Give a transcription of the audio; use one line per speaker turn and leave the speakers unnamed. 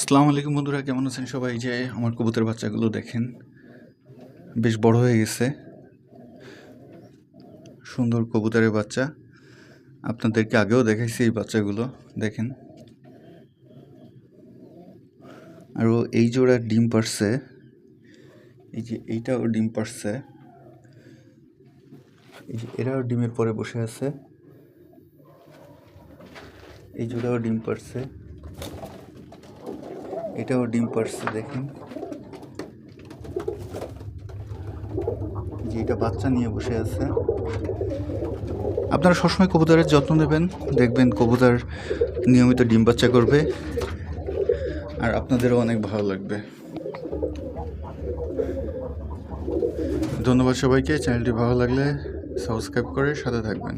আসসালামু আলাইকুম বন্ধুরা, কেমন আছেন সবাই? যে আমার কবুতর বাচ্চাগুলো দেখেন, বেশ বড় হয়ে গেছে। সুন্দর কবুতরের বাচ্চা। আপনাদেরকে আগেও দেখাইছি এই বাচ্চাগুলো, দেখেন। আরও এই জোড়া ডিম পারছে। এই যে এইটাও ডিম পারছে। এই যে এরাও ডিমের পরে বসে আছে। এই জোড়াও ডিম পারছে। এটাও ডিম পারছে, দেখেন। যে এটা বাচ্চা নিয়ে বসে আছে। আপনারা সবসময় কবুতরের যত্ন নেবেন, দেখবেন কবুতর নিয়মিত ডিম বাচ্চা করবে, আর আপনাদেরও অনেক ভালো লাগবে। ধন্যবাদ সবাইকে, চ্যানেলটি ভালো লাগলে সাবস্ক্রাইব করে সাথে থাকবেন।